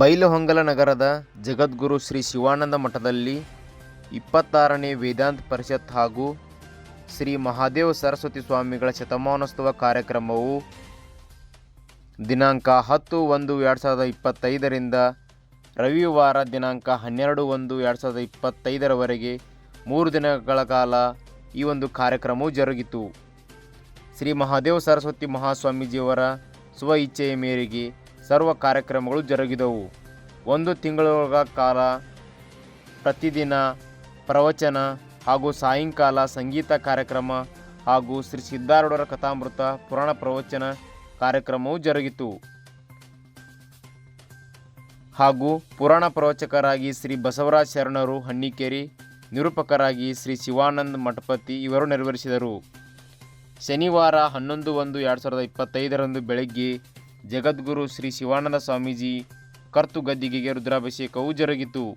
ಬೈಲಹೊಂಗಲ ನಗರದ ಜಗದ್ಗುರು ಶ್ರೀ ಶಿವಾನಂದ ಮಠದಲ್ಲಿ ಇಪ್ಪತ್ತಾರನೇ ವೇದಾಂತ ಪರಿಷತ್ ಹಾಗೂ ಶ್ರೀ ಮಹಾದೇವ ಸರಸ್ವತಿ ಸ್ವಾಮಿಗಳ ಶತಮಾನೋತ್ಸವ ಕಾರ್ಯಕ್ರಮವು ದಿನಾಂಕ ಹತ್ತು ಒಂದು ಎರಡು ಸಾವಿರದ ಇಪ್ಪತ್ತೈದರಿಂದ ರವಿವಾರ ದಿನಾಂಕ ಹನ್ನೆರಡು ಒಂದು ಎರಡು ಸಾವಿರದ ಇಪ್ಪತ್ತೈದರವರೆಗೆ ಮೂರು ದಿನಗಳ ಕಾಲ ಈ ಒಂದು ಕಾರ್ಯಕ್ರಮವು ಜರುಗಿತು. ಶ್ರೀ ಮಹಾದೇವ ಸರಸ್ವತಿ ಮಹಾಸ್ವಾಮೀಜಿಯವರ ಸ್ವ ಇಚ್ಛೆಯ ಮೇರೆಗೆ ಸರ್ವ ಕಾರ್ಯಕ್ರಮಗಳು ಜರುಗಿದವು. ಒಂದು ತಿಂಗಳ ಕಾಲ, ಪ್ರತಿದಿನ, ಪ್ರವಚನ ಹಾಗೂ ಸಾಯಂಕಾಲ ಸಂಗೀತ ಕಾರ್ಯಕ್ರಮ ಹಾಗೂ ಶ್ರೀ ಸಿದ್ಧಾರೂಢರ ಕಥಾಮೃತ ಪುರಾಣ ಪ್ರವಚನ ಕಾರ್ಯಕ್ರಮವು ಜರುಗಿತು. ಹಾಗೂ ಪುರಾಣ ಪ್ರವಚಕರಾಗಿ ಶ್ರೀ ಬಸವರಾಜ ಶರಣರು ಹಣ್ಣಿಕೇರಿ ನಿರೂಪಕರಾಗಿ ಶ್ರೀ ಶಿವಾನಂದ ಮಠಪತಿ ಇವರು ನೆರವೇರಿಸಿದರು ಶನಿವಾರ ಹನ್ನೊಂದು ಒಂದು ಎರಡು ಸಾವಿರದ ಇಪ್ಪತ್ತೈದರಂದು ಬೆಳಗ್ಗೆ ಜಗದ್ಗುರು ಶ್ರೀ ಶಿವಾನಂದ ಸ್ವಾಮೀಜಿ ಕರ್ತು ಗದ್ದಿಗೆಗೆ ರುದ್ರಾಭಿಷೇಕವು ಜರುಗಿತು.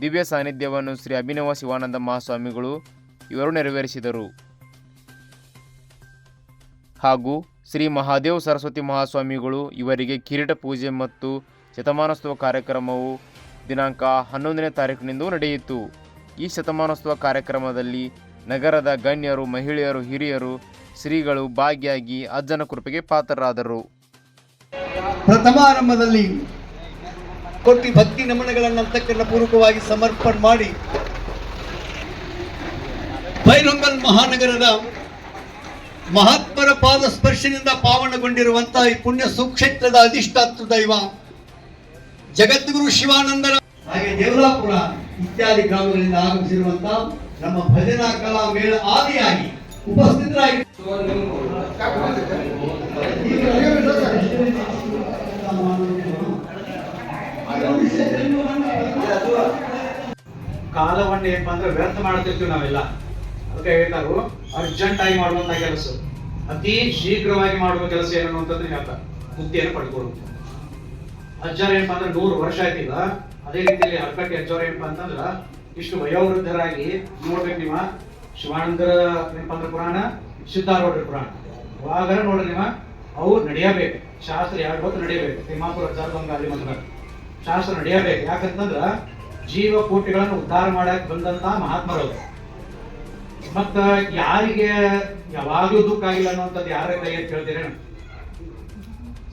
ದಿವ್ಯ ಸಾನ್ನಿಧ್ಯವನ್ನು ಶ್ರೀ ಅಭಿನವ ಶಿವಾನಂದ ಮಹಾಸ್ವಾಮಿಗಳು ಇವರು ನೆರವೇರಿಸಿದರು. ಹಾಗೂ ಶ್ರೀ ಮಹಾದೇವ್ ಸರಸ್ವತಿ ಮಹಾಸ್ವಾಮಿಗಳು ಇವರಿಗೆ ಕಿರೀಟ ಪೂಜೆ ಮತ್ತು ಶತಮಾನೋತ್ಸವ ಕಾರ್ಯಕ್ರಮವು ದಿನಾಂಕ ಹನ್ನೊಂದನೇ ತಾರೀಕಿನಿಂದ ನಡೆಯಿತು. ಈ ಶತಮಾನೋತ್ಸವ ಕಾರ್ಯಕ್ರಮದಲ್ಲಿ ನಗರದ ಗಣ್ಯರು, ಮಹಿಳೆಯರು, ಹಿರಿಯರು ಶ್ರೀಗಳು ಭಾಗಿಯಾಗಿ ಅಜ್ಜನ ಕೃಪೆಗೆ ಪಾತ್ರರಾದರು. ಪ್ರಥಮಾರಂಭದಲ್ಲಿ ಕೊಟ್ಟಿ ಭಕ್ತಿ ನಮನಗಳನ್ನು ನಮನಗಳನ್ನಂತಕ್ಕನ್ನ ಪೂರ್ವಕವಾಗಿ ಸಮರ್ಪಣೆ ಮಾಡಿ ಬೈರಂಗಲ್ ಮಹಾನಗರದ ಮಹಾತ್ಮರ ಪಾದ ಸ್ಪರ್ಶದಿಂದ ಪಾವನಗೊಂಡಿರುವಂತಹ ಈ ಪುಣ್ಯ ಸುಕ್ಷೇತ್ರದ ಅಧಿಷ್ಠಾತ್ವ ದೈವ ಜಗದ್ಗುರು ಶಿವಾನಂದರ ಹಾಗೆ ದೇವರಾಪುರ ಇತ್ಯಾದಿ ಗ್ರಾಮಗಳಿಂದ ಆಗಮಿಸಿರುವಂತಹ ನಮ್ಮ ಭಜನಾ ಕಲಾ ಮೇಳ ಆದಿಯಾಗಿ ಉಪಸ್ಥಿತರಾಗಿ ಕಾಲವನ್ನ ಏನಪ್ಪ ಅಂದ್ರೆ ವ್ಯರ್ಥ ಮಾಡ್ತಿರ್ತೀವಿ ನಾವೆಲ್ಲ. ಅದಕ್ಕೆ ಹೇಳ್ತಾರು ಅರ್ಜೆಂಟ್ ಆಗಿ ಮಾಡುವಂತ ಕೆಲಸ. ಅತಿ ಶೀಘ್ರವಾಗಿ ಮಾಡುವ ಕೆಲಸ ಏನು ಅಂತಂದ್ರೆ ಹೇಳ್ತಾರೆ. ಬುದ್ಧಿಯನ್ನು ಪಡ್ಕೊಳ್ಳೋದು. ಅಜ್ಜಾರ ಏನಪ್ಪಾ ಅಂದ್ರೆ ನೂರು ವರ್ಷ ಆಯ್ತಿಲ್ಲ. ಅದೇ ರೀತಿಯಲ್ಲಿ ಅರ್ಪಕ್ಕೆ ಅಜ್ಜಾರ ಏನಪ್ಪಾ ಅಂತಂದ್ರ ಇಷ್ಟು ವಯೋವೃದ್ಧರಾಗಿ ನೋಡ್ಬೇಕು ನಿಮ್ಮ ಶಿವಾನಂದರ ಏನಪ್ಪ ಅಂದ್ರೆ ಪುರಾಣ, ಸಿದ್ಧಾರೂಢರ ಪುರಾಣ. ಅವಾಗ ನೋಡ್ರಿ ನೀವ. ಅವು ನಡೆಯಬೇಕು. ಶಾಸ್ತ್ರ ಎರಡು ಹೊತ್ತು ನಡೆಯಬೇಕು. ತಿಮ್ಮಾಪುರ ಅಜ್ಜಾರ ಬಂಗಾಲಿ ಮಗ ಶಾಸ್ತ್ರ ನಡೆಯಬೇಕು. ಯಾಕಂತಂದ್ರ ಜೀವ ಕೋಟಿಗಳನ್ನು ಉದ್ಧಾರ ಮಾಡಕ್ ಬಂದಂತ ಮಹಾತ್ಮರವರು ಮತ್ತ ಯಾರಿಗೆ ಯಾವಾಗ್ಲೂ ದುಃಖ ಆಗಿಲ್ಲ ಅನ್ನುವಂಥದ್ದು ಯಾರ ಕೈ ಅಂತ ಹೇಳ್ತೀರೇನು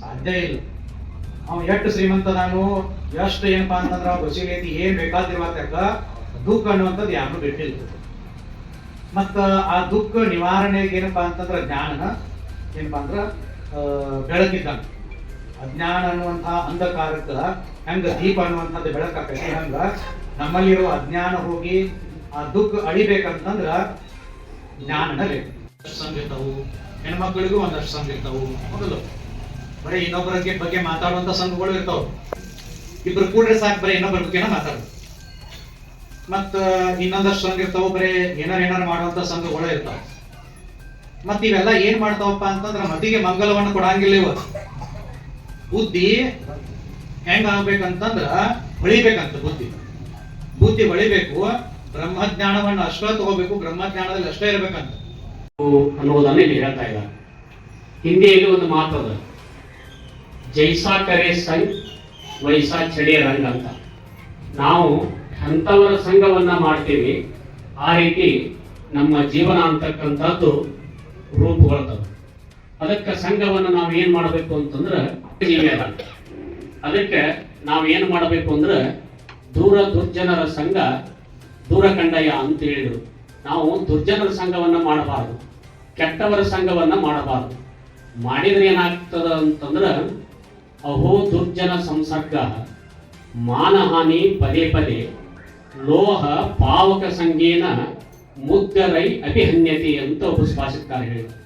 ಸಾಧ್ಯ ಇಲ್ಲ. ಅವ ಎಷ್ಟು ಶ್ರೀಮಂತ ನಾನು, ಎಷ್ಟು ಏನಪ್ಪಾ ಅಂತಂದ್ರ ಅವ ಐತಿ ಏನ್ ಬೇಕಾದಿರುವಾಗ ದುಃಖ ಅನ್ನುವಂಥದ್ದು ಯಾರು ಬಿಟ್ಟಿಲ್ಲ. ಮತ್ತ ಆ ದುಃಖ ನಿವಾರಣೆಗೆ ಏನಪ್ಪಾ ಅಂತಂದ್ರ ಜ್ಞಾನ ಏನಪ್ಪಾ ಅಂದ್ರ ಆ, ಬೆಳಕಿದ್ದಾನೆ ಅಜ್ಞಾನ ಅನ್ನುವಂಥ ಅಂಧಕಾರಕ್ಕೆ ಹೆಂಗ ದೀಪ ಅನ್ನುವಂಥದ್ದು ಬೆಳಕಾಕೈತಿ ಹಂಗ ನಮ್ಮಲ್ಲಿರೋ ಅಜ್ಞಾನ ಹೋಗಿ ಆ ದುಃಖ ಅಳಿಬೇಕಂತಂದ್ರ ಜ್ಞಾನನ ಬೇಕು. ಸಂಘ ಇರ್ತಾವು ಹೆಣ್ಮಕ್ಳಿಗೂ ಒಂದಷ್ಟು ಸಂಘ ಇರ್ತಾವು ಮೊದಲು. ಬರೀ ಇನ್ನೊಬ್ಬರ ಬಗ್ಗೆ- ಬಗ್ಗೆ ಮಾತಾಡುವಂತ ಸಂಘಗಳು ಇರ್ತಾವ. ಇಬ್ರು ಕೂಡ್ರೆ ಸಾಕು ಬರೀ ಇನ್ನೊಬ್ಬರ ಬಗ್ಗೆನ ಮಾತಾಡೋದು. ಮತ್ತ ಇನ್ನೊಂದಷ್ಟು ಸಂಘ ಇರ್ತಾವ ಬರೀ ಏನಾರ ಏನಾರು ಮಾಡುವಂತ ಸಂಘಗಳು ಇರ್ತಾವ. ಮತ್ತ ಇವೆಲ್ಲ ಏನ್ ಮಾಡ್ತಾವಪ್ಪ ಅಂತಂದ್ರ ಮತಿಗೆ ಮಂಗಲವನ್ನು ಕೊಡಂಗಿಲ್ಲ ಇವ ಬುದ್ಧಿ ಹೆಂಗ ಆಗ್ಬೇಕಂತಂದ್ರ ಹೊಳಿಬೇಕಂತ ಬುದ್ಧಿ. ಬುದ್ಧಿ ಹೊಳಿಬೇಕು, ಬ್ರಹ್ಮಜ್ಞಾನವನ್ನು ಅಷ್ಟೇ ತಗೋಬೇಕು, ಬ್ರಹ್ಮಜ್ಞಾನದಲ್ಲಿ ಅಷ್ಟೇ ಇರ್ಬೇಕಂತ. ಅನ್ನೋದನ್ನ ಇಲ್ಲಿ ಹೇಳ್ತಾ ಇದ್ದಾರೆ. ಹಿಂದಿಯಲ್ಲಿ ಒಂದು ಮಾತದ ಜೈಸಾ ಕರೆ ಸಂಘ್ ವೈಸಾ ಚಡಿಯ ರಂಗ ಅಂತ. ನಾವು ಅಂಥವರ ಸಂಘವನ್ನ ಮಾಡ್ತೀವಿ. ಆ ರೀತಿ ನಮ್ಮ ಜೀವನ ಅಂತಕ್ಕಂಥದ್ದು ರೂಪುಗೊಳ್ತದೆ ಅದಕ್ಕೆ ಸಂಘವನ್ನು ನಾವು ಏನು ಮಾಡಬೇಕು ಅಂತಂದ್ರೆ ಅದಕ್ಕೆ ನಾವು ಏನು ಮಾಡಬೇಕು ಅಂದ್ರೆ ದೂರ ದುರ್ಜನರ ಸಂಘ ದೂರ ಕಂಡಯ್ಯ ಅಂತ ಹೇಳಿದರು. ನಾವು ದುರ್ಜನರ ಸಂಘವನ್ನ ಮಾಡಬಾರದು. ಕೆಟ್ಟವರ ಸಂಘವನ್ನ ಮಾಡಬಾರದು. ಮಾಡಿದ್ರೆ ಏನಾಗ್ತದ ಅಂತಂದ್ರೆ ಅಹೋ ದುರ್ಜನ ಸಂಸರ್ಗ, ಮಾನಹಾನಿ ಪದೇ ಪದೇ, ಲೋಹ ಪಾವಕ ಸಂಗೇನ ಮುಗ್ಧರೈ ಅಭಿಹನ್ಯತೆ ಅಂತ ಒಬ್ಬ ಶಾಸಕರು ಹೇಳಿದರು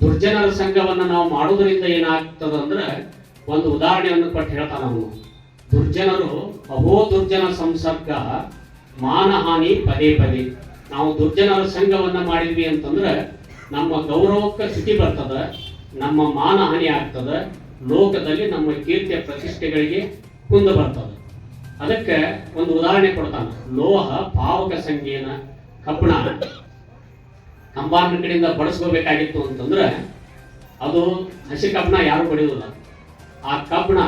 ದುರ್ಜನರ ಸಂಘವನ್ನು ನಾವು ಮಾಡುವುದರಿಂದ ಏನಾಗ್ತದ ಅಂದ್ರೆ ಒಂದು ಉದಾಹರಣೆಯನ್ನು ಕೊಟ್ಟು ಹೇಳ್ತಾನ ಅವನು. ದುರ್ಜನರು ಅಹೋ ದುರ್ಜನ ಸಂಸರ್ಗ, ಮಾನಹಾನಿ ಪದೇ ಪದೇ. ನಾವು ದುರ್ಜನರ ಸಂಘವನ್ನು ಮಾಡಿದ್ವಿ ಅಂತಂದ್ರೆ ನಮ್ಮ ಗೌರವಕ್ಕೆ ಸ್ಥಿತಿ ಬರ್ತದ, ನಮ್ಮ ಮಾನಹಾನಿ ಆಗ್ತದ, ಲೋಕದಲ್ಲಿ ನಮ್ಮ ಕೀರ್ತಿಯ ಪ್ರತಿಷ್ಠೆಗಳಿಗೆ ಕುಂದು ಬರ್ತದ. ಅದಕ್ಕೆ ಒಂದು ಉದಾಹರಣೆ ಕೊಡ್ತಾನೆ. ಲೋಹ ಪಾವಕ ಸಂಗೀನ ಕಬ್ಬಣ ಕಂಬಾರ್ನ ಕಡೆಯಿಂದ ಬಳಸ್ಕೋಬೇಕಾಗಿತ್ತು ಅಂತಂದ್ರೆ ಅದು ಹಸಿ ಕಬ್ಬಣ ಯಾರು ಬಡಿಯೋದಿಲ್ಲ. ಆ ಕಬ್ಬಣ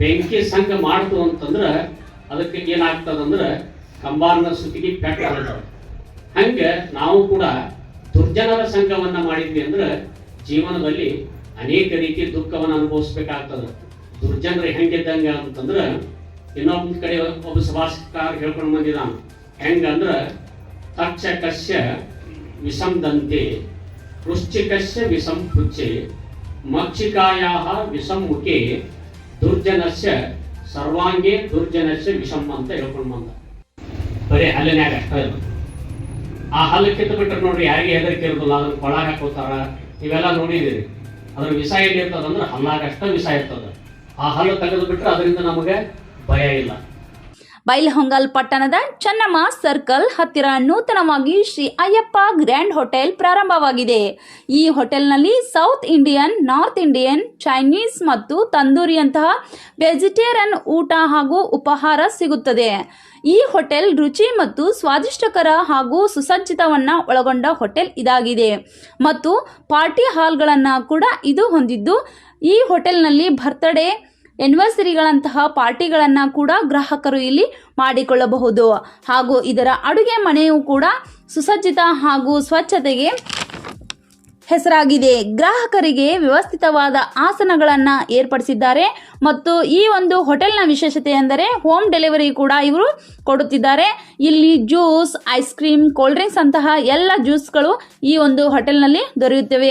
ಬೆಂಕಿ ಸಂಘ ಮಾಡ್ತು ಅಂತಂದ್ರೆ ಅದಕ್ಕೆ ಏನಾಗ್ತದಂದ್ರೆ ಕಂಬಾರನ ಸುತ್ತಿಗೆ ಪೆಟ್ಟ ಹಂಗೆ ನಾವು ಕೂಡ ದುರ್ಜನರ ಸಂಘವನ್ನು ಮಾಡಿದ್ವಿ ಅಂದ್ರೆ ಜೀವನದಲ್ಲಿ ಅನೇಕ ರೀತಿ ದುಃಖವನ್ನು ಅನುಭವಿಸ್ಬೇಕಾಗ್ತದೆ. ದುರ್ಜನರು ಹೆಂಗಿದ್ದಂಗೆ ಅಂತಂದ್ರೆ ಇನ್ನೊಂದು ಕಡೆ ಒಬ್ಬ ಸಭಾಸ್ಕಾರ ಹೇಳ್ಕೊಂಡು ಬಂದಿದ್ದಾನೆ. ಹೆಂಗಂದ್ರ ತಕ್ಷಕಸ್ಯ ವಿಸಂದಂತೆ, ವೃಶ್ಚಿಕಸ್ಯ ವಿಷಂ ಪುಚ್ಛೆ ಮಕ್ಷಿಕಾಯಾ ವಿಷಂ ಮುಖೆ ದುರ್ಜನಸ್ಯ ಸರ್ವಾಂಗೇ ದುರ್ಜನಸ್ಯ ವಿಷಂ ಅಂತ ಹೇಳ್ಕೊಂಡು ಬಂದ ಬರೀ ಅಲ್ಲೇನೇ ಅಷ್ಟೇ ಆ ಹಲ್ಲು ಕಿತ್ತು ಬಿಟ್ಟರೆ ನೋಡ್ರಿ ಯಾರಿಗೆ ಹೆದರಿಕೆ ಇರೋದಿಲ್ಲ ಅದ್ರ ಕೊಳಾಗ ಹಾಕೋತಾರ, ಇವೆಲ್ಲ ನೋಡಿದಿರಿ ಅದ್ರ ವಿಷ ಎಲ್ಲಿ ಇರ್ತದಂದ್ರೆ ಹಲ್ಲಾಗ ಅಷ್ಟ ವಿಷ ಇರ್ತದ. ಆ ಹಲ್ಲು ತೆಗೆದು ಬಿಟ್ರೆ ಅದರಿಂದ ನಮಗೆ ಭಯ ಇಲ್ಲ. ಬೈಲಹೊಂಗಲ್ ಪಟ್ಟಣದ ಚನ್ನಮ್ಮ ಸರ್ಕಲ್ ಹತ್ತಿರ ನೂತನವಾಗಿ ಶ್ರೀ ಅಯ್ಯಪ್ಪ ಗ್ರ್ಯಾಂಡ್ ಹೋಟೆಲ್ ಪ್ರಾರಂಭವಾಗಿದೆ. ಈ ಹೋಟೆಲ್ನಲ್ಲಿ south Indian, north Indian, Chinese ಮತ್ತು ತಂದೂರಿಯಂತಹ ವೆಜಿಟೇರಿಯನ್ ಊಟ ಹಾಗೂ ಉಪಹಾರ ಸಿಗುತ್ತದೆ. ಈ ಹೋಟೆಲ್ ರುಚಿ ಮತ್ತು ಸ್ವಾದಿಷ್ಟಕರ ಹಾಗೂ ಸುಸಜ್ಜಿತವನ್ನು ಒಳಗೊಂಡ ಹೋಟೆಲ್ ಇದಾಗಿದೆ. ಮತ್ತು ಪಾರ್ಟಿ ಹಾಲ್ಗಳನ್ನು ಕೂಡ ಇದು ಹೊಂದಿದ್ದು, ಈ ಹೋಟೆಲ್ನಲ್ಲಿ ಬರ್ತ್ಡೇ ಎನಿವರ್ಸರಿಗಳಂತಹ ಪಾರ್ಟಿಗಳನ್ನು ಕೂಡ ಗ್ರಾಹಕರು ಇಲ್ಲಿ ಮಾಡಿಕೊಳ್ಳಬಹುದು. ಹಾಗೂ ಇದರ ಅಡುಗೆ ಮನೆಯು ಕೂಡ ಸುಸಜ್ಜಿತ ಹಾಗೂ ಸ್ವಚ್ಛತೆಗೆ ಹೆಸರಾಗಿದೆ. ಗ್ರಾಹಕರಿಗೆ ವ್ಯವಸ್ಥಿತವಾದ ಆಸನಗಳನ್ನು ಏರ್ಪಡಿಸಿದ್ದಾರೆ. ಮತ್ತು ಈ ಒಂದು ಹೋಟೆಲ್ನ ವಿಶೇಷತೆ ಎಂದರೆ ಹೋಮ್ ಡೆಲಿವರಿ ಕೂಡ ಇವರು ಕೊಡುತ್ತಿದ್ದಾರೆ. ಇಲ್ಲಿ juice, ice cream, cold drinks ಅಂತಹ ಎಲ್ಲ ಜ್ಯೂಸ್ಗಳು ಈ ಒಂದು ಹೋಟೆಲ್ನಲ್ಲಿ ದೊರೆಯುತ್ತವೆ.